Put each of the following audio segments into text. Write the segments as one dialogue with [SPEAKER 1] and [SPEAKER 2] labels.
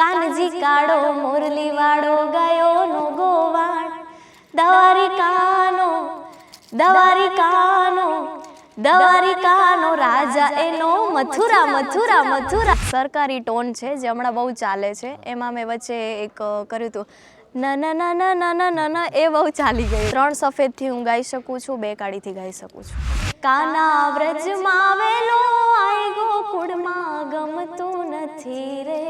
[SPEAKER 1] કાનજી કાળો મુરલી વાળો ગયો નો ગોવાણ દ્વારિકાનો દ્વારિકાનો દ્વારિકાનો રાજા એનો મથુરા મથુરા મથુરા. સરકારી ટોન છે જે હમણાં બહુ ચાલે છે. એમાં મેં વચ્ચે એક કર્યું હતું. ના ના ના ના ના ના ના એ બહુ ચાલી ગઈ ત્રણ સફેદથી હું ગાઈ શકું છું, બે કાળીથી ગાઈ શકું છું. કાના વ્રજમાં આવેલો આઈ ગોકુળમાં ગમતું નથી રે.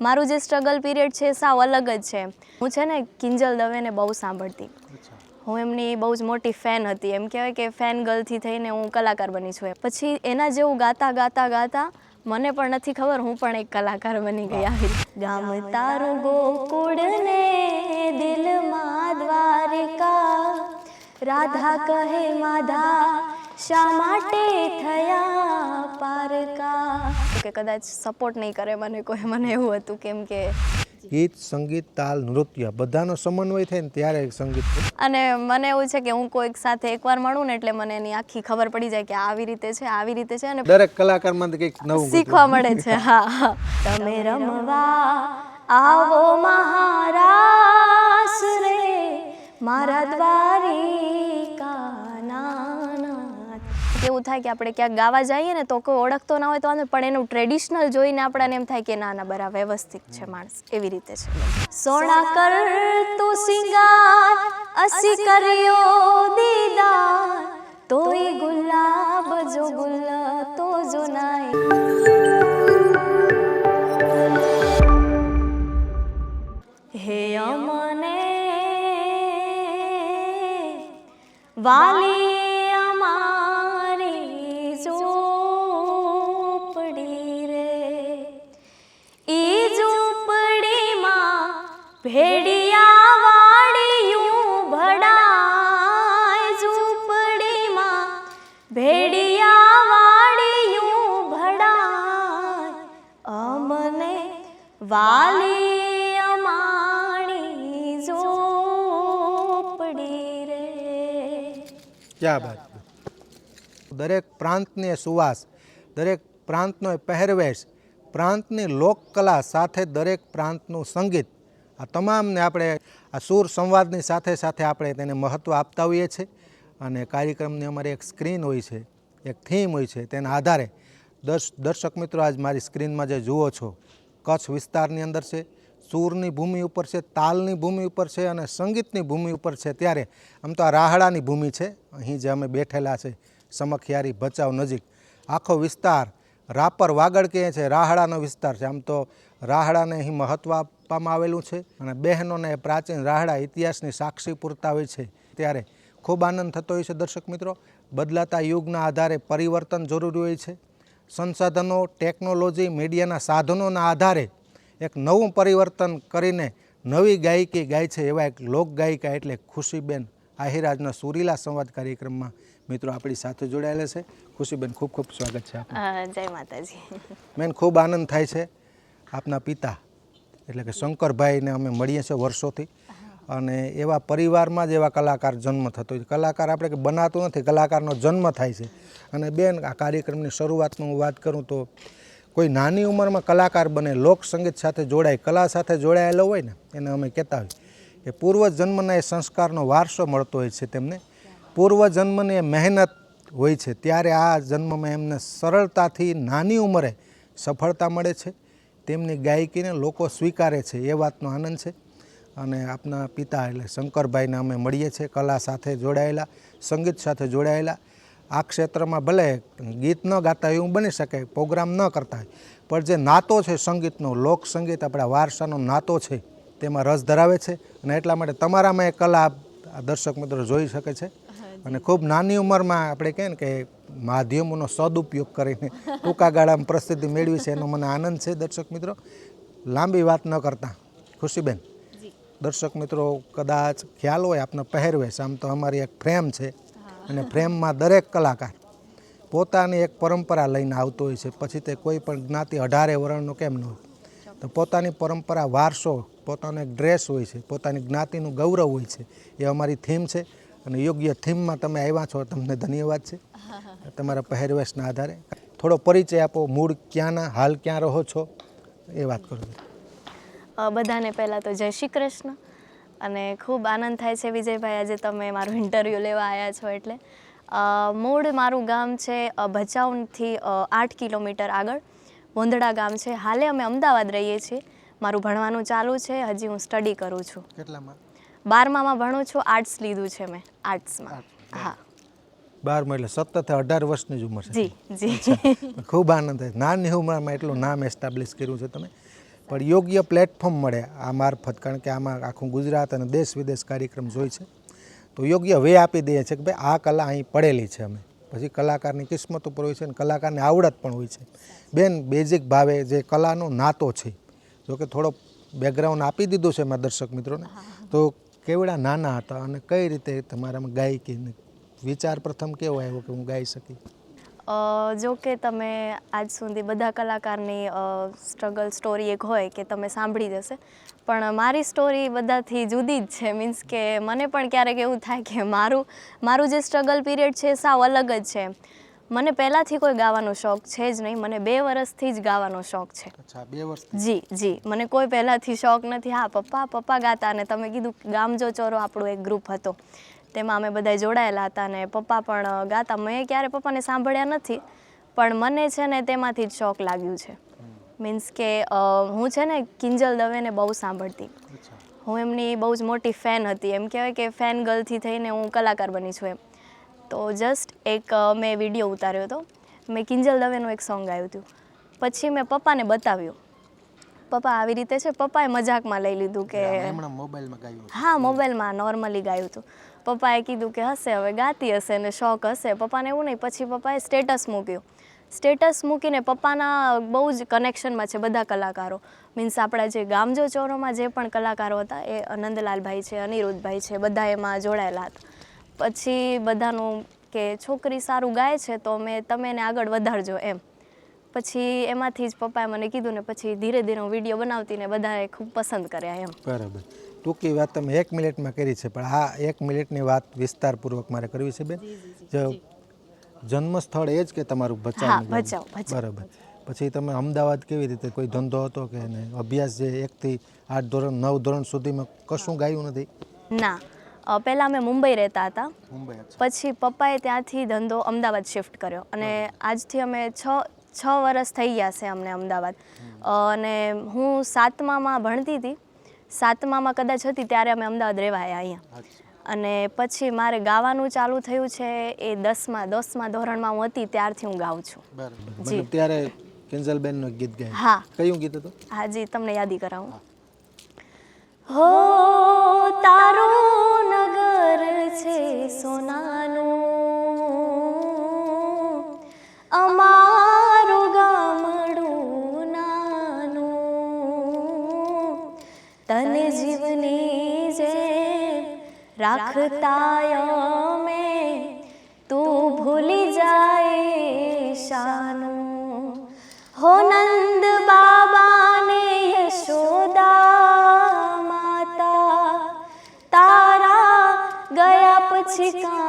[SPEAKER 1] મારું જે સ્ટ્રગલ પીરિયડ છે સાવ અલગ જ છે. હું છે ને કિંજલ દવેને બહુ સાંભળતી. હું એમની બહુ જ મોટી ફેન હતી. એમ કહેવાય કે ફેન ગર્લથી થઈને હું કલાકાર બની છું. પછી એના જેવું ગાતા ગાતા ગાતા મને પણ નથી ખબર હું પણ એક કલાકાર બની ગઈ આવી. ગામ તારું ગોકુળ ને દિલમાં દ્વારિકા રાધા કહે માધા શા માટે થયા પારકા? કે કદાચ સપોર્ટ નહીં કરે મને કોઈ. મને એવું હતું કેમ કે
[SPEAKER 2] ગીત સંગીત તાલ નૃત્ય બધાનો સમન્વય થાય ને ત્યારે સંગીત
[SPEAKER 1] અને મને એવું છે કે હું કોઈક સાથે એકવાર મળું ને એટલે મને એની આખી ખબર પડી જાય કે આવી રીતે છે આવી રીતે છે અને
[SPEAKER 2] દરેક કલાકારમાંથી કંઈક નવું
[SPEAKER 1] શીખવા મળે છે હા. તમે રમવા આવો મહારાસ રે મારા દ્વારિકાના એવું થાય કે આપણે ક્યાંક ગાવા જઈએ ને તો કોઈ ઓળખતો ના હોય તો વાંધો પણ એનું ટ્રેડિશનલ જોઈને આપણને એમ થાય કે ના ના બરાબર વ્યવસ્થિત છે માણસ. એવી રીતે છે. સોના કર તું સિંગાર અસી કર્યો દીદાર. તોય ગુલાબ જો ગુલ તો જો નાય. હે અમને વાલી વાલી અમાણી
[SPEAKER 2] દરેક પ્રાંતની સુવાસ, દરેક પ્રાંતનો પહેરવેશ, પ્રાંતની લોકકલા સાથે દરેક પ્રાંતનું સંગીત. આ તમામને આપણે આ સૂર સંવાદની સાથે સાથે આપણે તેને મહત્ત્વ આપતા હોઈએ છીએ અને કાર્યક્રમની અમારી એક સ્ક્રીન હોય છે, એક થીમ હોય છે, તેના આધારે. દર્શ, દર્શક મિત્રો, આજ મારી સ્ક્રીનમાં જે જુઓ છો કચ્છ વિસ્તારની અંદર છે, સૂરની ભૂમિ ઉપર છે, તાલની ભૂમિ ઉપર છે અને સંગીતની ભૂમિ ઉપર છે. ત્યારે આમ તો આ રાહડાની ભૂમિ છે. અહીં જે અમે બેઠેલા છે, સમખિયારી ભચાઉ નજીક. આખો વિસ્તાર રાપર વાગડ કહે છે, રાહડાનો વિસ્તાર છે. આમ તો રાહડાને અહીં મહત્ત્વ આપવામાં આવેલું છે અને બહેનોને પ્રાચીન રાહડા ઇતિહાસની સાક્ષી પૂરતા હોય છે. ત્યારે ખૂબ આનંદ થતો હોય છે દર્શક મિત્રો. બદલાતા યુગના આધારે પરિવર્તન જરૂરી હોય છે. સંસાધનો ટેકનોલોજી મીડિયાના સાધનોના આધારે એક નવું પરિવર્તન કરીને નવી ગાયકી ગાય છે એવા એક લોક ગાયિકા એટલે ખુશીબેન આહિરાજના સુરીલા સંવાદ કાર્યક્રમમાં મિત્રો આપણી સાથે જોડાયેલા છે. ખુશીબેન ખૂબ ખૂબ સ્વાગત છે
[SPEAKER 1] જય માતાજી.
[SPEAKER 2] બેન ખૂબ આનંદ થાય છે આપના પિતા એટલે કે શંકરભાઈને અમે મળીએ છીએ વર્ષોથી. અને એવા પરિવારમાં જ એવા કલાકાર જન્મ થતો હોય કલાકાર આપણે કે બનાતો નથી, કલાકારનો જન્મ થાય છે. અને બેન, આ કાર્યક્રમની શરૂઆતમાં હું વાત કરું તો કોઈ નાની ઉંમરમાં કલાકાર બને, લોક સંગીત સાથે જોડાય, કલા સાથે જોડાયેલો હોય ને, એને અમે કહેતા હોય કે પૂર્વજન્મના એ સંસ્કારનો વારસો મળતો હોય છે તેમને. પૂર્વજન્મની એ મહેનત હોય છે, ત્યારે આ જન્મમાં એમને સરળતાથી નાની ઉંમરે સફળતા મળે છે. તેમની ગાયકીને લોકો સ્વીકારે છે, એ વાતનો આનંદ છે. અને આપના પિતા એટલે શંકરભાઈને અમે મળીએ છીએ કલા સાથે જોડાયેલા સંગીત સાથે જોડાયેલા. આ ક્ષેત્રમાં ભલે ગીત ન ગાતા એવું બની શકે પ્રોગ્રામ ન કરતા હોય પણ જે નાતો છે સંગીતનો લોક સંગીત આપણા વારસાનો નાતો છે તેમાં રસ ધરાવે છે અને એટલા માટે તમારામાં એ કલા આ દર્શક મિત્રો જોઈ શકે છે. અને ખૂબ નાની ઉંમરમાં આપણે કહે ને કે માધ્યમોનો સદુપયોગ કરીને ટૂંકા ગાળામાં પ્રસિદ્ધિ મેળવી છે એનો મને આનંદ છે દર્શક મિત્રો. લાંબી વાત ન કરતા. ખુશીબેન. દર્શક મિત્રો, કદાચ ખ્યાલ હોય આપને પહેરવેશ આમ તો અમારી એક ફ્રેમ છે અને ફ્રેમમાં દરેક કલાકાર પોતાની એક પરંપરા લઈને આવતો હોય છે. પછી તે કોઈ પણ જ્ઞાતિ અઢારે વર્ણનો કેમ ન હોય. તો પોતાની પરંપરા વારસો, પોતાનો એક ડ્રેસ હોય છે, પોતાની જ્ઞાતિનું ગૌરવ હોય છે, એ અમારી થીમ છે. અને યોગ્ય થીમમાં તમે આવ્યા છો, તમને ધન્યવાદ છે. તમારા પહેરવેશના આધારે. થોડો પરિચય આપો, મૂળ ક્યાંના, હાલ ક્યાં રહો છો? એ વાત કરો.
[SPEAKER 1] બધાને પહેલાં તો જય શ્રી કૃષ્ણ. અને ખૂબ આનંદ થાય છે વિજયભાઈ આજે તમે મારું ઇન્ટરવ્યૂ લેવા આવ્યા છો એટલે. મૂળ મારું ગામ છે ભચાઉથી આઠ કિલોમીટર આગળ. વોંધડા ગામ છે. હાલે અમે અમદાવાદ રહીએ છીએ. મારું ભણવાનું ચાલુ છે. હજી હું સ્ટડી કરું છું.
[SPEAKER 2] કેટલામાં?
[SPEAKER 1] બારમામાં ભણું છું. આર્ટ્સ લીધું છે મેં આર્ટ્સમાં હા.
[SPEAKER 2] બારમાં એટલે સતત અઢાર વર્ષની જ ઉંમર છે.
[SPEAKER 1] જી જી.
[SPEAKER 2] ખૂબ આનંદ થાય. નાની ઉંમરમાં એટલું નામ એસ્ટાબ્લિશ કર્યું છે તમે. પણ યોગ્ય પ્લેટફોર્મ મળે આ મારફત, કારણ કે આમાં આખું ગુજરાત અને દેશ વિદેશ કાર્યક્રમ જોઈ છે. તો યોગ્ય વે આપી દઈએ છે કે ભાઈ આ કલા અહીં પડેલી છે અમે. પછી કલાકારની કિસ્મત ઉપર હોય છે અને કલાકારની આવડત પણ હોય છે. બેન બેઝિક ભાવે જે કલાનો નાતો છે જો કે થોડો બેકગ્રાઉન્ડ આપી દીધો છે મારા દર્શક મિત્રોને. તો કેવડા નાના હતા અને કઈ રીતે તમારામાં ગાયકીને વિચાર પ્રથમ કેવો આવ્યો કે હું ગાઈ શકી
[SPEAKER 1] જો કે તમે આજ સુધી બધા કલાકારની સ્ટ્રગલ સ્ટોરી એક હોય કે તમે સાંભળી જશે પણ મારી સ્ટોરી બધાથી જુદી જ છે. મીન્સ કે મને પણ ક્યારેક એવું થાય કે મારું મારું જે સ્ટ્રગલ પીરિયડ છે સાવ અલગ જ છે. મને પહેલાંથી કોઈ ગાવાનો શોખ છે જ નહીં. મને બે વર્ષથી જ ગાવાનો શોખ છે.
[SPEAKER 2] બે વર્ષ
[SPEAKER 1] જી જી. મને કોઈ પહેલાંથી શોખ નથી. હા પપ્પા પપ્પા ગાતા અને તમે કીધું ગામજો ચોરો આપણું એક ગ્રુપ હતો. તેમાં અમે બધા જોડાયેલા હતા અને પપ્પા પણ ગાતા. મેં ક્યારે પપ્પાને સાંભળ્યા નથી પણ મને છે ને તેમાંથી જ શોખ લાગ્યું છે. મીન્સ કે હું છે ને કિંજલ દવેને બહુ સાંભળતી. હું એમની બહુ જ મોટી ફેન હતી. એમ કહેવાય કે ફેન ગર્લથી થઈને હું કલાકાર બની છું એમ. તો જસ્ટ એક મેં વીડિયો ઉતાર્યો હતો. મેં કિંજલ દવેનું એક સોંગ ગાયું હતું. પછી મેં પપ્પાને બતાવ્યું. પપ્પા આવી રીતે છે પપ્પાએ મજાકમાં લઈ લીધું કે હા મોબાઈલમાં નોર્મલી ગાયું હતું. પપ્પાએ કીધું કે હશે, હવે ગાતી હશે ને શોખ હશે. પપ્પાને એવું નહીં, પછી પપ્પાએ સ્ટેટસ મૂક્યું. સ્ટેટસ મૂકીને પપ્પાના બહુ જ કનેક્શનમાં છે બધા કલાકારો. મીન્સ આપણા જે ગામજો ચોરોમાં જે પણ કલાકારો હતા, એ નંદલાલભાઈ છે, અનિરુદ્ધભાઈ છે, બધા એમાં જોડાયેલા હતા. પછી બધાનું કે છોકરી સારું ગાય છે તો મેં, તમે એને આગળ વધારજો એમ. પછી એમાંથી જ પપ્પાએ મને કીધું ને પછી ધીરે ધીરે હું વીડિયો બનાવતી ને બધાએ ખૂબ પસંદ કર્યા એમ.
[SPEAKER 2] બરાબર. ટૂંકી વાત તમે એક મિનિટમાં કરી છે પણ આ એક મિનિટની વાત વિસ્તારપૂર્વક મારે કરવી છે બેન. જો જન્મ સ્થળ એ જ કે તમારું
[SPEAKER 1] બચાવ.
[SPEAKER 2] બરાબર. પછી તમે અમદાવાદ કેવી રીતે કોઈ ધંધો હતો કે નહીં અભ્યાસ જે એકથી આઠ ધોરણ નવ ધોરણ સુધીમાં કશું ગાયું નથી?
[SPEAKER 1] ના. પહેલાં અમે મુંબઈ રહેતા હતા. પછી પપ્પાએ ત્યાંથી ધંધો અમદાવાદ શિફ્ટ કર્યો. અને આજથી અમે છ છ વર્ષ થઈ ગયા છે અમને અમદાવાદ. અને હું સાતમામાં ભણતી હતી. સાતમામાં કદાચ હતી ત્યારે અમે અમદાવાદ રહેવા આવ્યા અહીંયા અને પછી મારે ગાવાનું ચાલુ થયું છે એ દસમા દસમા ધોરણમાં હું હતી ત્યારથી હું ગાઉં છું. જી.
[SPEAKER 2] ત્યારે કિંજલબેનનું ગીત ગાય.
[SPEAKER 1] હા.
[SPEAKER 2] કયું ગીત હતું?
[SPEAKER 1] હાજી તમને યાદી કરાવું. હો તારું નગર છે સોનાનું. અમારું જીવની જે રાખતા અમે તું ભૂલી જાય શાનું હો નંદ બાબાને યશોદા માતા તારા ગયા પછી કાંઈ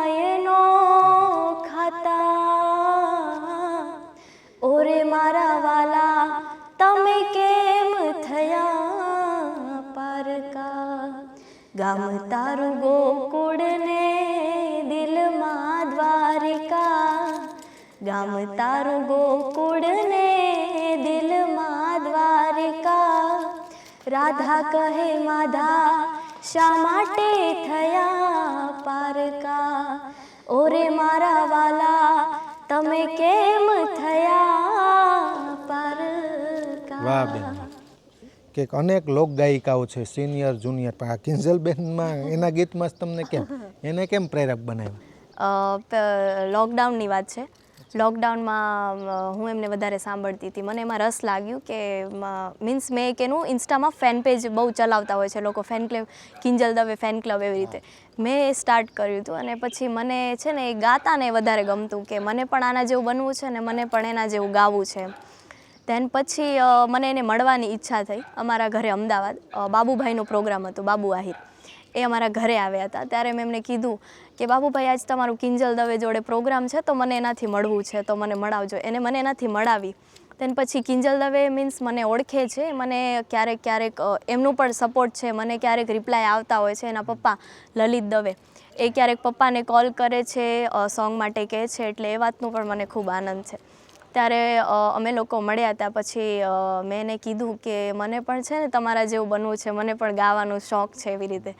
[SPEAKER 1] ગામ તારું ગોકુળને દિલમાં દ્વારિકા. રાધા કહે માધા શા માટે થયા પારકા? ઓરે મારા વાલા તમે કેમ થયા પારકા?
[SPEAKER 2] વાહ બેન. કે અનેક લોક ગાયિકાઓ છે સિનિયર જુનિયર પણ આ કિંજલબેનમાં એના ગીતમાં તમને કેમ? એને કેમ પ્રેરક બનાવ્યું?
[SPEAKER 1] લોકડાઉનની વાત છે. લોકડાઉનમાં હું એમને વધારે સાંભળતી હતી. મને એમાં રસ લાગ્યું કે મીન્સ મેં એક એનું ઇન્સ્ટામાં ફેન પેજ બહુ ચલાવતા હોય છે. લોકો fan club Kinjal Dave fan club એવી રીતે. મેં એ સ્ટાર્ટ કર્યું હતું અને પછી મને છે ને એ ગાતાને વધારે ગમતું કે મને પણ આના જેવું બનવું છે ને મને પણ એના જેવું ગાવું છે. ધેન પછી મને એને મળવાની ઈચ્છા થઈ અમારા ઘરે અમદાવાદ. બાબુભાઈનો પ્રોગ્રામ હતો, બાબુ આહિર. એ અમારા ઘરે આવ્યા હતા. ત્યારે મેં એમને કીધું કે, બાબુભાઈ, આજ તમારું કિંજલ દવે જોડે પ્રોગ્રામ છે, તો મને એનાથી મળવું છે, તો મને મળાવજો. એને મને એનાથી મળાવી. તેન પછી કિંજલ દવે મીન્સ મને ઓળખે છે, મને ક્યારેક ક્યારેક એમનું પણ સપોર્ટ છે, મને ક્યારેક રિપ્લાય આવતા હોય છે એના પપ્પા લલિત દવે. એ ક્યારેક પપ્પાને કોલ કરે છે સોંગ માટે કહે છે, એટલે એ વાતનું પણ મને ખૂબ આનંદ છે. ત્યારે અમે લોકો મળ્યા હતા પછી મેં એને કીધું કે, મને પણ છે ને તમારા જેવું બનવું છે, મને પણ ગાવાનો શોખ છે એવી રીતે.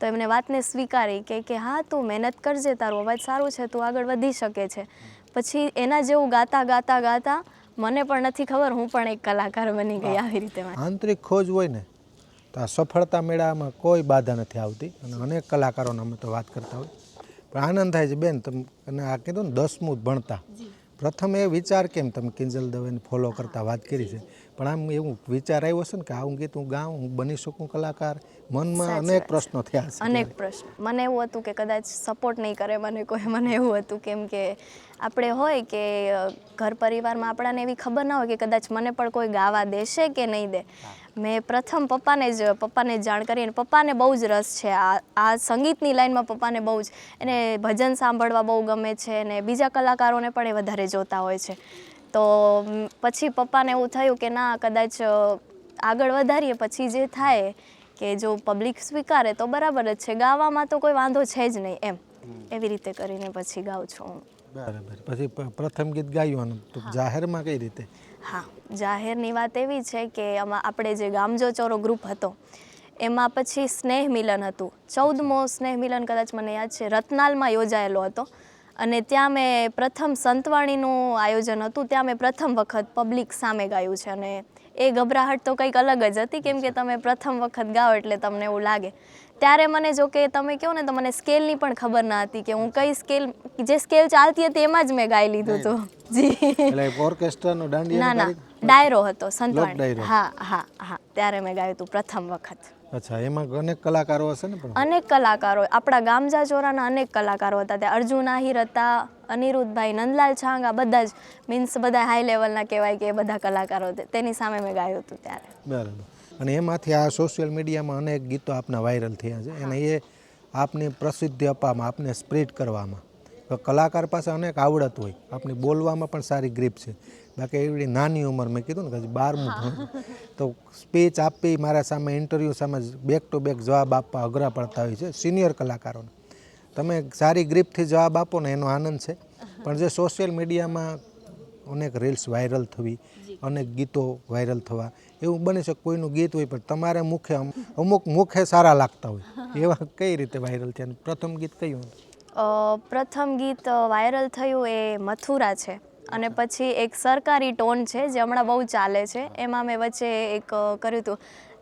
[SPEAKER 1] તો એમને વાતને સ્વીકારી કે કે હા તું મહેનત કરજે તારો અવાજ સારું છે તું આગળ વધી શકે છે. પછી એના જેવું ગાતા ગાતા ગાતા મને પણ નથી ખબર હું પણ એક કલાકાર બની ગઈ આવી રીતે
[SPEAKER 2] આંતરિક ખોજ હોય ને તો આ સફળતા મેળામાં કોઈ બાધા નથી આવતી. અને અનેક કલાકારોને અમે તો વાત કરતા હોય. પણ આનંદ થાય છે બેન તમે અને આ કીધું ને દસમું ભણતા. પ્રથમ એ વિચાર કેમ તમે કિંજલ દવેને ફોલો કરતા વાત કરી છે? પણ આમ એવું વિચાર આવ્યો છે ને કે આવું ગીત હું ગાઉં હું બની શકું કલાકાર મનમાં અનેક પ્રશ્નો થયા છે.
[SPEAKER 1] અનેક પ્રશ્ન. મને એવું હતું કે કદાચ સપોર્ટ નહીં કરે મને કોઈ. મને એવું હતું કેમ કે આપણે હોય કે ઘર પરિવારમાં આપણાને એવી ખબર ના હોય કે કદાચ મને પણ કોઈ ગાવા દેશે કે નહીં દે. મેં પ્રથમ પપ્પાને જ પપ્પાને જ જાણ કરી અને પપ્પાને બહુ જ રસ છે. આ આ સંગીતની લાઈનમાં પપ્પાને બહુ જ. એને ભજન સાંભળવા બહુ ગમે છે અને બીજા કલાકારોને પણ એ વધારે જોતા હોય છે. તો પછી પપ્પાને એવું થયું કે ના કદાચ આગળ વધારીએ. પછી જે થાય કે જો પબ્લિક સ્વીકારે તો બરાબર જ છે. ગાવામાં તો કોઈ વાંધો છે જ નહીં એમ. એવી રીતે કરીને પછી ગાઉં છું હું.
[SPEAKER 2] બરાબર. પછી પ્રથમ ગીત ગાયું તો જાહેરમાં કઈ રીતે?
[SPEAKER 1] હા જાહેરની વાત એવી છે કે આમાં આપણે જે ગામજો ચોરો ગ્રુપ હતો એમાં પછી સ્નેહ મિલન હતું. ચૌદમો સ્નેહ મિલન કદાચ મને યાદ છે. રત્નાલમાં યોજાયેલો હતો. અને ત્યાં મેં પ્રથમ સંતવાણીનું આયોજન હતું. ત્યાં મેં પ્રથમ વખત પબ્લિક સામે ગાયું છે અને એ ગભરાહટ તો કંઈક અલગ જ હતી કેમ કે તમે પ્રથમ વખત ગાઓ એટલે તમને એવું લાગે. ત્યારે મને જો કે તમે કહો ને તો મને સ્કેલની પણ ખબર ના હતી કે હું કઈ સ્કેલ જે સ્કેલ ચાલતી હતી એમાં જ મેં ગાઈ લીધું હતું. જી.
[SPEAKER 2] ઓર્કેસ્ટ્રાનો
[SPEAKER 1] ના ના. ડાયરો હતો સંતવાણી. હા હા હા. ત્યારે મેં ગાયું હતું પ્રથમ વખત.
[SPEAKER 2] અચ્છા એમાં અનેક કલાકારો હશે ને પણ?
[SPEAKER 1] અનેક કલાકારો. આપણા ગામજા ચોરાના અનેક કલાકારો હતા. ત્યાં અર્જુન આહિર હતા અનિરુદ્ધભાઈ નંદલાલ છાંગા બધા જ મીન્સ બધા હાઈ લેવલના કહેવાય કે એ બધા કલાકારો. તેની સામે મેં ગાયું હતું ત્યારે.
[SPEAKER 2] બરાબર. અને એમાંથી આ સોશિયલ મીડિયામાં અનેક ગીતો આપના વાયરલ થયા છે. અને એ આપની પ્રસિદ્ધિ અપાવવામાં આપને સ્પ્રેડ કરવામાં. તો કલાકાર પાસે અનેક આવડત હોય. આપણી બોલવામાં પણ સારી ગ્રીપ છે. બાકી એવડી નાની ઉંમર મેં કીધું ને કે બારમું તો સ્પીચ આપી મારા સામે ઇન્ટરવ્યૂ સામે બેક ટુ બેક જવાબ આપવા અઘરા પડતા હોય છે સિનિયર કલાકારોને. તમે સારી ગ્રીપથી જવાબ આપો ને એનો આનંદ છે. પણ જે સોશિયલ મીડિયામાં અનેક રીલ્સ વાયરલ થવી અનેક ગીતો વાયરલ થવા એવું બને છે કોઈનું ગીત હોય પણ તમારે મુખે અમુક મુખે સારા લાગતા હોય. એવા કઈ રીતે વાયરલ થયા? પ્રથમ ગીત કયું
[SPEAKER 1] પ્રથમ ગીત વાયરલ થયું એ મથુરા છે. અને પછી એક સરકારી ટોન છે જે હમણાં બહુ ચાલે છે. એમાં મેં વચ્ચે એક કર્યું હતું.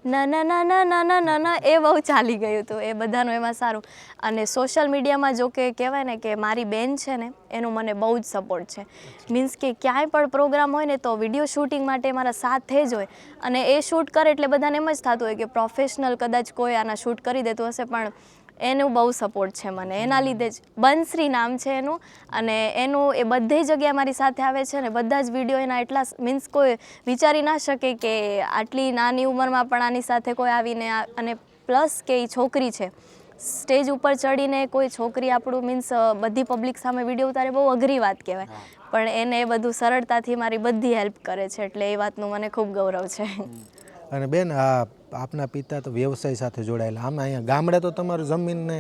[SPEAKER 1] ના ના ના ના ના ના ના ના એ બહુ ચાલી ગયું હતું. એ બધાનું એમાં સારું. અને સોશિયલ મીડિયામાં જો કે કહેવાય ને કે મારી બેન છે ને એનું મને બહુ જ સપોર્ટ છે. મીન્સ કે ક્યાંય પણ પ્રોગ્રામ હોય ને તો વીડિયો શૂટિંગ માટે મારા સાથે જ હોય. અને એ શૂટ કરે એટલે બધાને એમ જ થતું હોય કે પ્રોફેશનલ કદાચ કોઈ આના શૂટ કરી દેતું હશે પણ એનું બહુ સપોર્ટ છે મને. એના લીધે જ બંશ્રી નામ છે એનું અને એનું એ બધી જગ્યાએ મારી સાથે આવે છે ને બધા જ વીડિયો એના એટલા મીન્સ કોઈ વિચારી ના શકે કે આટલી નાની ઉંમરમાં પણ આની સાથે કોઈ આવીને અને પ્લસ કે એ છોકરી છે. સ્ટેજ ઉપર ચડીને કોઈ છોકરી આપણું મીન્સ બધી પબ્લિક સામે વીડિયો ઉતારે બહુ અઘરી વાત કહેવાય. પણ એને એ બધું સરળતાથી મારી બધી હેલ્પ કરે છે એટલે એ વાતનું મને ખૂબ ગૌરવ છે.
[SPEAKER 2] અને બેન આ આપના પિતા તો વ્યવસાય સાથે જોડાયેલા. આમ અહીંયા ગામડે તો તમારું જમીન ને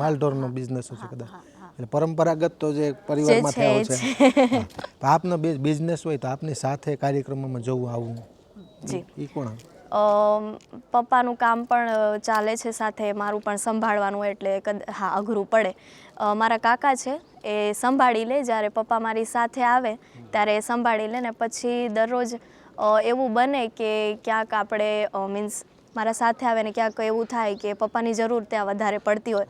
[SPEAKER 2] માલઢોરનો બિઝનેસ છે કદાચ. એટલે પરંપરાગત તો જે પરિવારમાં
[SPEAKER 1] છે,
[SPEAKER 2] થયો છે આપનો બિઝનેસ હોય તો આપની સાથે કાર્યક્રમોમાં જવું આવવું.
[SPEAKER 1] જી.
[SPEAKER 2] એ કોણ
[SPEAKER 1] પપ્પાનું કામ પણ ચાલે છે સાથે મારું પણ સંભાળવાનું એટલે કદ હા અઘરું પડે. મારા કાકા છે એ સંભાળી લે જ્યારે પપ્પા મારી સાથે આવે ત્યારે એ સંભાળી લે ને પછી દરરોજ એવું બને કે ક્યાંક આપણે મીન્સ મારા સાથે આવે ને ક્યાંક એવું થાય કે પપ્પાની જરૂર ત્યાં વધારે પડતી હોય.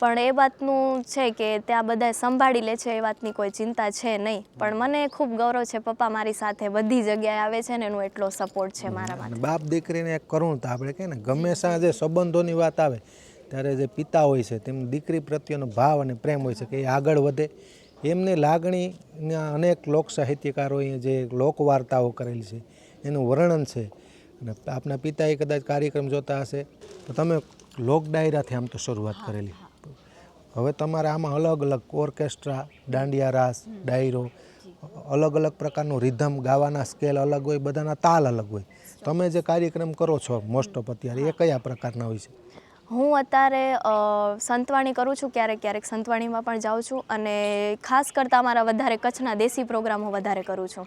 [SPEAKER 1] પણ એ વાતનું છે કે ત્યાં બધા સંભાળી લે છે, એ વાતની કોઈ ચિંતા છે નહીં. પણ મને ખૂબ ગૌરવ છે પપ્પા મારી સાથે બધી જગ્યાએ આવે છે ને એનો એટલો સપોર્ટ છે મારા માટે.
[SPEAKER 2] બાપ દીકરીને એક કરુણતા આપણે કહે ને ગમેશા જે સંબંધોની વાત આવે, ત્યારે જે પિતા હોય છે તેમની દીકરી પ્રત્યેનો ભાવ અને પ્રેમ હોય છે કે એ આગળ વધે. એમની લાગણીના અનેક લોક સાહિત્યકારોએ જે લોકવાર્તાઓ કરેલી છે, એનું વર્ણન છે. અને આપના પિતાએ કદાચ કાર્યક્રમ જોતા હશે તો તમે લોક ડાયરાથી આમ તો શરૂઆત કરેલી. હવે તમારે આમાં અલગ અલગ ઓર્કેસ્ટ્રા દાંડિયા રાસ ડાયરો અલગ અલગ પ્રકારનું રિધમ ગાવાના સ્કેલ અલગ હોય બધાના તાલ અલગ હોય. તમે જે કાર્યક્રમ કરો છો મોસ્ટ ઓફ અત્યારે એ કયા પ્રકારના હોય છે?
[SPEAKER 1] હું અત્યારે સંતવાણી કરું છું ક્યારેક ક્યારેક સંતવાણીમાં પણ જાઉં છું અને ખાસ કરતાં મારા વધારે કચ્છના દેશી પ્રોગ્રામો વધારે કરું છું.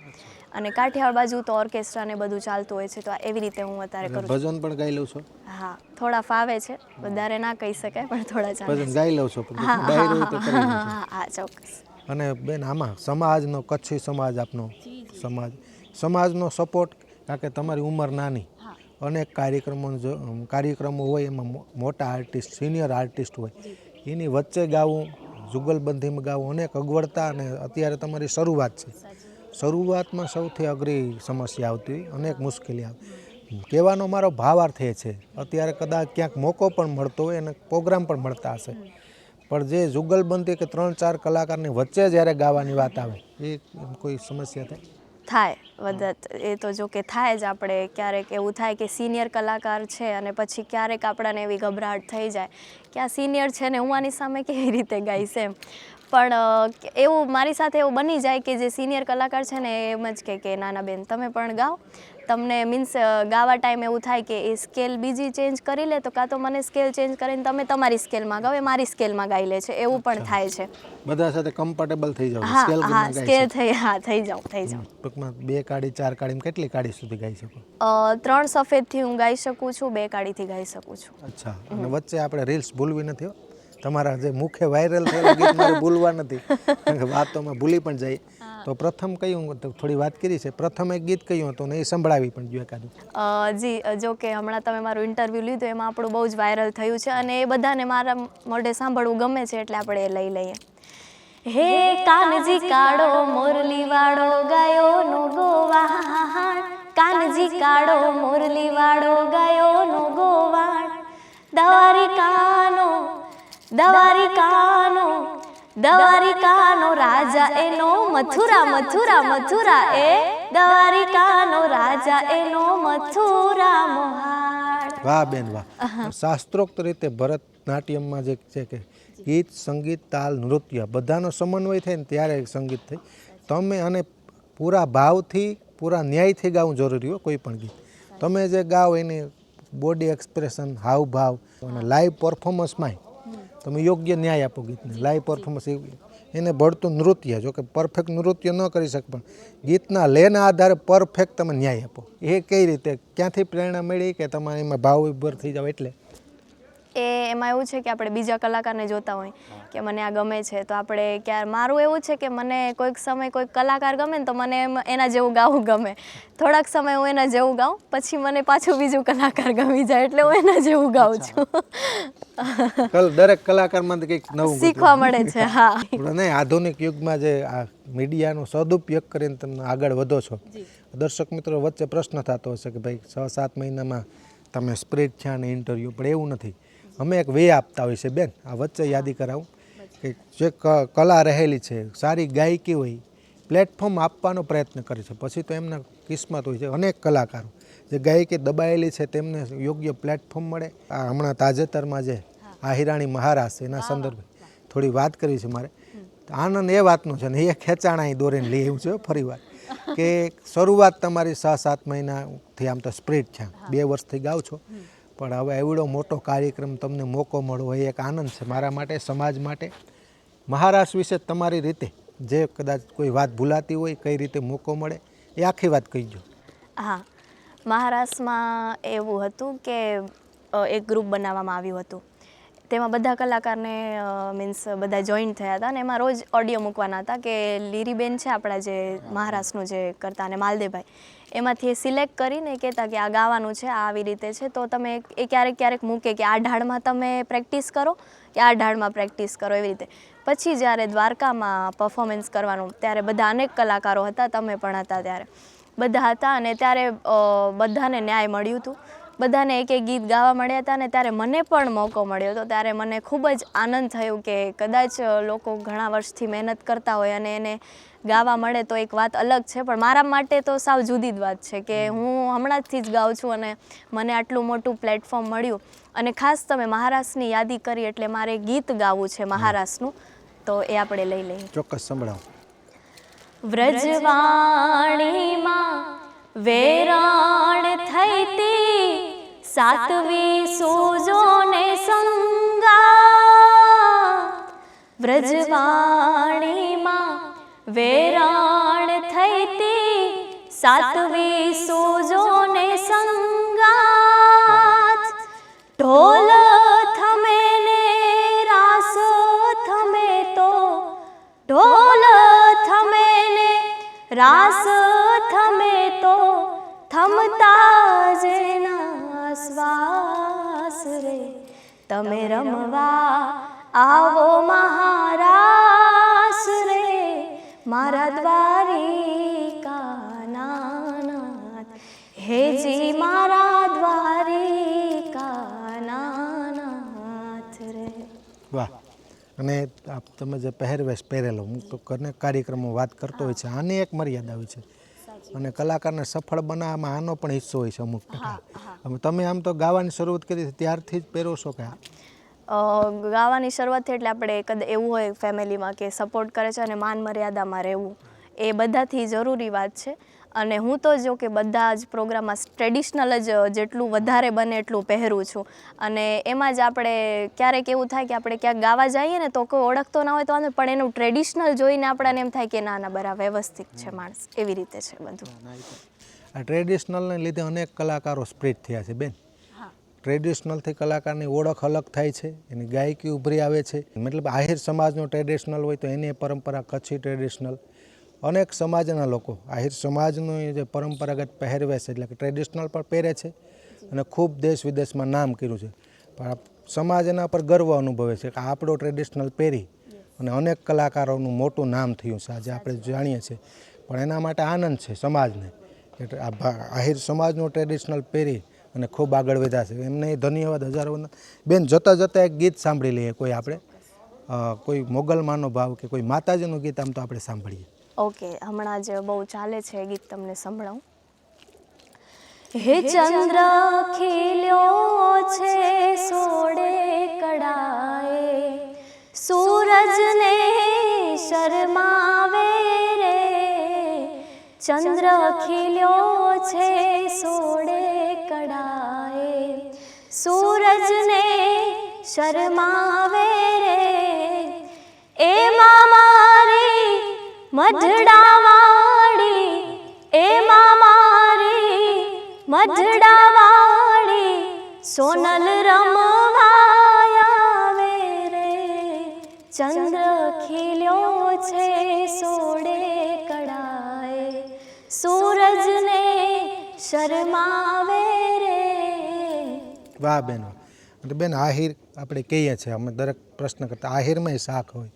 [SPEAKER 1] અને કાઠિયાવાડ બાજુ તો ઓર્કેસ્ટ્રા ને બધું ચાલતું હોય છે તો આ એવી રીતે હું અત્યારે કરું
[SPEAKER 2] ભજન પણ ગાઈ લઉં છું?
[SPEAKER 1] હા થોડા ફાવે છે વધારે ના કહી શકાય પણ થોડા ચાલે
[SPEAKER 2] ભજન ગાઈ લઉં છું
[SPEAKER 1] હા હા હા ચોક્કસ.
[SPEAKER 2] અને બેન આમાં સમાજનો કચ્છી સમાજ આપનો સમાજ. સમાજનો સપોર્ટ કારણ કે તમારી ઉંમર નાની. અનેક કાર્યક્રમો કાર્યક્રમો હોય, એમાં મોટા આર્ટિસ્ટ, સિનિયર આર્ટિસ્ટ હોય, એની વચ્ચે ગાવું, જુગલબંધીમાં ગાવું અનેક અગવડતા અને અત્યારે તમારી શરૂઆત છે. શરૂઆતમાં સૌથી અઘરી સમસ્યા આવતી હોય, અનેક મુશ્કેલી આવે. કહેવાનો મારો ભાવાર્થ એ છે, અત્યારે કદાચ ક્યાંક મોકો પણ મળતો હોય, અને પ્રોગ્રામ પણ મળતા હશે. પણ જે જુગલબંધી કે ત્રણ ચાર કલાકારની વચ્ચે જ્યારે ગાવાની વાત આવે, એ કોઈ સમસ્યા થાય?
[SPEAKER 1] થાય. વધત એ તો જો કે થાય જ આપણે ક્યારેક એવું થાય કે સિનિયર કલાકાર છે અને પછી ક્યારેક આપણને એવી ગભરાટ થઈ જાય કે આ સિનિયર છે ને હું આની સામે કેવી રીતે ગાઈશ એમ. પણ એવું મારી સાથે એવું બની જાય કે જે સિનિયર કલાકાર છે ને એમ જ કે નાના બેન તમે પણ ગાઓ. તમને મીન્સ ગાવા ટાઈમ એવું થાય કે એ સ્કેલ બીજી ચેન્જ કરી લે તો કાં તો મને સ્કેલ ચેન્જ કરીને તમે તમારી સ્કેલમાં ગાઓ એ મારી સ્કેલમાં ગાઈ લે છે. એવું પણ થાય છે.
[SPEAKER 2] બધા સાથે કમ્ફર્ટેબલ થઈ જાવ
[SPEAKER 1] હા
[SPEAKER 2] સ્કેલ
[SPEAKER 1] હા સ્કેલ થઈ હા થઈ જાઉં થઈ જાઉં
[SPEAKER 2] ટૂંકમાં બે કાળી ચાર કાળી કેટલી કાળી સુધી ગાઈ શકો?
[SPEAKER 1] ત્રણ સફેદથી હું ગાઈ શકું છું બે કાળીથી ગાઈ શકું છું.
[SPEAKER 2] અચ્છા અને વચ્ચે આપણે રીલ્સ ભૂલવી નથી હો. તમારા જે મુખે વાયરલ થયેલા ગીત મારે ભૂલવા નથી. કારણ કે અમે ભૂલી પણ જાય. તો પ્રથમ કયું થોડી વાત કરી છે. પ્રથમ એક ગીત કયું હતું ને એ સંભળાવી પણ જોઈએ એકાદું.
[SPEAKER 1] જી જો કે હમણાં તમે મારું ઇન્ટરવ્યૂ લીધું એમાં આપણું બહુ જ વાયરલ થયું છે અને એ બધાને મારા મોઢે સાંભળવું ગમે છે એટલે આપણે એ લઈ લઈએ. હે કાનજી કાળો મોરલી વાળો ગાયો નો ગોવાણ કાનજી કાળો મોરલી વાળો ગાયો નો ગોવાણ દ્વારિકાનો દ્વારિકાનો દ્વારિકાનો રાજા એનો મથુરા મથુરા મથુરા એ દ્વારિકાનો રાજા એનો મથુરા મોહાળ
[SPEAKER 2] વાહ બેન વાહ. શાસ્ત્રોક્ત રીતે ભરતનાટ્યમમાં જે છે કે ગીત સંગીત તાલ નૃત્ય બધાનો સમન્વય થાય ને ત્યારે સંગીત થઈ. તમે અને પૂરા ભાવથી પૂરા ન્યાયથી ગાવું જરૂરી હોય કોઈ પણ ગીત. તમે જે ગાઓ એની બોડી એક્સપ્રેશન હાવભાવ અને લાઈવ પરફોર્મન્સમાંય તમે યોગ્ય ન્યાય આપો ગીતને. લાઈવ પરફોર્મન્સ એને ભળતું નૃત્ય, જો કે પરફેક્ટ નૃત્ય ન કરી શકે, પણ ગીતના લેના આધારે પરફેક્ટ તમે ન્યાય આપો. એ કઈ રીતે? ક્યાંથી પ્રેરણા મળી કે તમારે એમાં ભાવ વિભર થઈ જાવ એટલે?
[SPEAKER 1] એ એમાં એવું છે કે આપણે બીજા કલાકારને જોતા હોય કે મને આ ગમે છે તો આપણે ક્યારે મારું એવું છે કે મને કોઈક સમય કોઈક કલાકાર ગમે ને તો મને એમ એના જેવું ગાવું ગમે. થોડાક સમય હું એના જેવું ગાઉં પછી મને પાછું બીજું કલાકાર ગમી જાય એટલે હું એના જેવું ગાઉં છું.
[SPEAKER 2] દરેક કલાકારમાંથી કંઈક નવું
[SPEAKER 1] શીખવા મળે છે હા.
[SPEAKER 2] નહીં આધુનિક યુગમાં જે આ મીડિયાનો સદુપયોગ કરીને તમે આગળ વધો છો દર્શક મિત્રો વચ્ચે પ્રશ્ન થતો હશે કે ભાઈ છ સાત મહિનામાં તમે સ્પ્રેડ છે અને ઇન્ટરવ્યૂ પણ એવું નથી. અમે એક વે આપતા હોય છે બેન. આ વચ્ચે યાદી કરાવું. કે જે ક- કલા રહેલી છે સારી ગાયકી હોય પ્લેટફોર્મ આપવાનો પ્રયત્ન કરે છે. પછી તો એમના કિસ્મત હોય છે અનેક કલાકારો. જે ગાયકી દબાયેલી છે તેમને યોગ્ય પ્લેટફોર્મ મળે. આ હમણાં તાજેતરમાં જે આ હિરાણી મહારાજ છે એના સંદર્ભે થોડી વાત કરવી છે મારે. આનંદ એ વાતનો છે ને એ ખેંચાણ અહીં દોરીને લઈ આવ્યું છે ફરી વાર. કે શરૂઆત તમારી છ સાત મહિનાથી આમ તો સ્પ્રેડ છે. બે વર્ષથી ગાઉ છો. પણ હવે એવડો મોટો કાર્યક્રમ તમને મોકો મળવો એ એક આનંદ છે મારા માટે, સમાજ માટે. મહારાષ્ટ્ર વિશે તમારી રીતે જે કદાચ કોઈ વાત ભૂલાતી હોય, કઈ રીતે મોકો મળે એ આખી વાત કહીજો.
[SPEAKER 1] હા, મહારાષ્ટ્રમાં એવું હતું કે એક ગ્રુપ બનાવવામાં આવ્યું હતું. તેમાં બધા કલાકારને મીન્સ બધા જોઈન થયા હતા અને એમાં રોજ ઓડિયો મૂકવાના હતા કે લીરીબેન છે આપણા જે મહારાષ્ટ્રનું જે કરતા, અને માલદેભાઈ એમાંથી એ સિલેક્ટ કરીને કહેતા કે આ ગાવાનું છે, આ આવી રીતે છે. તો તમે એ ક્યારેક ક્યારેક મૂકે કે આ ઢાળમાં તમે પ્રેક્ટિસ કરો કે આ ઢાળમાં પ્રેક્ટિસ કરો એવી રીતે. પછી જ્યારે દ્વારકામાં પરફોર્મન્સ કરવાનું, ત્યારે બધા અનેક કલાકારો હતા, તમે પણ હતા ત્યારે. બધા હતા અને ત્યારે બધાને ન્યાય મળ્યું હતું. બધાને એક એક ગીત ગાવા મળ્યા હતા અને ત્યારે મને પણ મોકો મળ્યો હતો. ત્યારે મને ખૂબ જ આનંદ થયો કે કદાચ લોકો ઘણા વર્ષથી મહેનત કરતા હોય અને એને ગાવા મળે તો એક વાત અલગ છે પણ મારા માટે તો સાવ જુદી જ વાત છે કે હું હમણાંથી જ ગાઉં છું અને મને આટલું મોટું પ્લેટફોર્મ મળ્યું. અને ખાસ તમે મહારાષ્ટ્રની યાદી કરી એટલે મારે ગીત ગાવું છે મહારાષ્ટ્રનું તો એ આપણે લઈ લઈએ.
[SPEAKER 2] ચોક્કસ સંભળાવો.
[SPEAKER 1] વ્રજવાણીમાં વેરાણ થઈ તે સાતવી સોજો ને સંગા વ્રજવાણીમાં વેરાણ થઈ તે સાતવી સોજો ને સંગાત ઢોલ થમે ને રાસ થમે તો, ઢોલ થમે ને રાસ થમે તો, થમતા જેના શ્વાસ રે. તમે રમવા આવો મહારાસ રે મારા દ્વારિકા નાનાથ હેજી મારા દ્વારિકા નાનાથ રે.
[SPEAKER 2] વાહ. અને આપ તમે જે પહેરવેશ પહેરેલો હું તો ઘરને કાર્યક્રમો વાત કરતો હોય છે આની એક મર્યાદા હોય છે. અને કલાકારને સફળ બનાવવામાં આનો પણ હિસ્સો હોય છે અમુક ટકા. તમે આમ તો ગાવાની શરૂઆત કરી ત્યારથી જ પહેરો છો કે
[SPEAKER 1] ગાવાની શરૂઆત થઈ એટલે આપણે કદ, એવું હોય ફેમિલીમાં કે સપોર્ટ કરે છે અને માન મર્યાદામાં રહેવું. એ બધાથી જરૂરી વાત છે. અને હું તો જો કે બધા જ પ્રોગ્રામમાં ટ્રેડિશનલ જ જેટલું વધારે બને એટલું પહેરું છું. અને એમાં જ આપણે ક્યારેક એવું થાય કે આપણે ક્યાંક ગાવા જઈએ ને તો કોઈ ઓળખતો ના હોય તો વાંધો, પણ એનું ટ્રેડિશનલ જોઈને આપણને એમ થાય કે ના ના બરાબર વ્યવસ્થિત છે માણસ. એવી રીતે છે બધું.
[SPEAKER 2] આ ટ્રેડિશનલને લીધે અનેક કલાકારો સ્પ્રિટ થયા છે બેન. ટ્રેડિશનલથી કલાકારની ઓળખ અલગ થાય છે, એની ગાયકી ઉભરી આવે છે. મતલબ આહિર સમાજનો ટ્રેડિશનલ હોય તો એની પરંપરા કચ્છી ટ્રેડિશનલ. અનેક સમાજના લોકો આહિર સમાજનું જે પરંપરાગત પહેરવેશ એટલે કે ટ્રેડિશનલ પણ પહેરે છે અને ખૂબ દેશ વિદેશમાં નામ કર્યું છે. પણ સમાજ એના પર ગર્વ અનુભવે છે કે આપણો ટ્રેડિશનલ પહેરી અને અનેક કલાકારોનું મોટું નામ થયું છે. આજે આપણે જાણીએ છીએ. પણ એના માટે આનંદ છે સમાજને. એટલે આ આહિર સમાજનું ટ્રેડિશનલ પહેરી અને ખૂબ આગળ વધ્યા છે. એમને ધન્યવાદ હજારો બેન જતાં જતાં એક ગીત સાંભળી લઈએ કોઈ આપણે. કોઈ મોગલમાનો ભાવ કે કોઈ માતાજીનું ગીત આમ તો આપણે સાંભળીએ.
[SPEAKER 1] ઓકે હમણાં જ બહુ ચાલે છે એ ગીત તમને સંભળાવું. હે ચંદ્ર ખીલ્યો છે સોડે કડાએ. સૂરજને શરમાવે રે. ચંદ્ર ખીલ્યો છે સોડે સૂરજને શરમાવે રે. એ મારી મઢડાવાળી, એ મારી મઢડાવાળી સોનલ રમવાયાવે રે. ચંદ્ર ખીલ્યો છે સોડે કડાય સૂરજને શરમાવે રે
[SPEAKER 2] વાહ બેન એટલે બેન આહિર આપણે કહીએ છીએ અમે દરેક પ્રશ્ન કરતા આહિરમાંય શાખ હોય.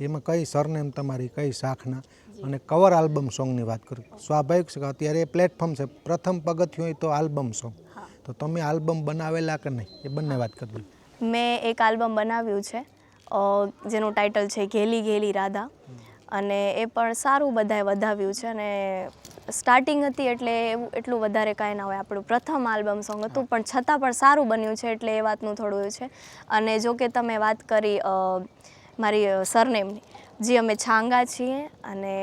[SPEAKER 2] એમાં કઈ સરનેમ તમારી કઈ શાખના અને કવર આલ્બમ સોંગની વાત કરું. સ્વાભાવિક છે કે અત્યારે એ પ્લેટફોર્મ છે પ્રથમ પગથિયું હોય તો આલ્બમ સોંગ તો તમે આલ્બમ બનાવેલા કે નહીં? એ બંને વાત કરવી
[SPEAKER 1] મેં એક આલ્બમ બનાવ્યું છે જેનું ટાઇટલ છે ઘેલી ઘેલી રાધા. અને એ પણ સારું બધાએ વધાવ્યું છે અને સ્ટાર્ટિંગ હતી એટલે એવું એટલું વધારે કાંઈ ના હોય. આપણું પ્રથમ આલ્બમ સોંગ હતું, પણ છતાં પણ સારું બન્યું છે એટલે એ વાતનું થોડું છે. અને જો કે તમે વાત કરી મારી સરનેમની જે અમે છાંગા છીએ અને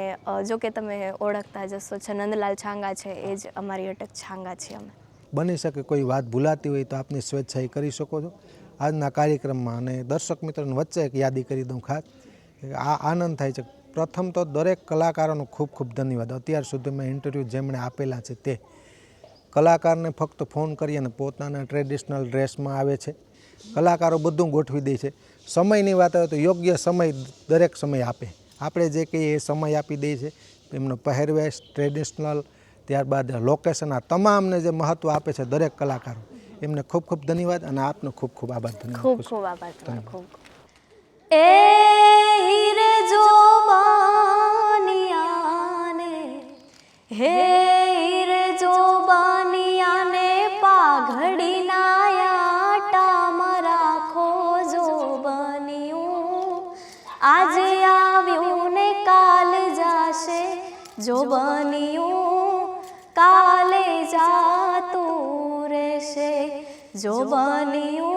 [SPEAKER 1] જો કે તમે ઓળખતા જશો છે નંદલાલ છાંગા છે, એ જ અમારી અટક છાંગા છીએ અમે.
[SPEAKER 2] બની શકે કોઈ વાત ભૂલાતી હોય તો આપની સ્વેચ્છાએ કરી શકો છો. આજના કાર્યક્રમમાં અને દર્શક મિત્રોની વચ્ચે એક યાદી કરી દઉં ખાસ. આ આનંદ થાય છે. પ્રથમ તો દરેક કલાકારોનો ખૂબ ખૂબ ધન્યવાદ. અત્યાર સુધીમાં ઇન્ટરવ્યૂ જેમણે આપેલા છે તે કલાકારને ફક્ત ફોન કરી અને પોતાના ટ્રેડિશનલ ડ્રેસમાં આવે છે. કલાકારો બધું ગોઠવી દે છે. સમયની વાત આવે તો યોગ્ય સમય દરેક સમય આપે. આપણે જે કહીએ એ સમય આપી દે છે. એમનો પહેરવેશ ટ્રેડિશનલ ત્યારબાદ લોકેશન આ તમામને જે મહત્ત્વ આપે છે દરેક કલાકારો. એમને ખૂબ ખૂબ ધન્યવાદ અને આપનો ખૂબ ખૂબ આભાર.
[SPEAKER 1] ખૂબ ખૂબ આભાર ખૂબ. એ હીરે જો બાનિયાને, હે હીરે જો બાનિયાને, પાઘડીના યાટામાં રાખો જો બન્યું. આજે આવ્યું ને કાલ જાશે જો બન્યું. કાલે જાતું રહેશે જો બન્યું.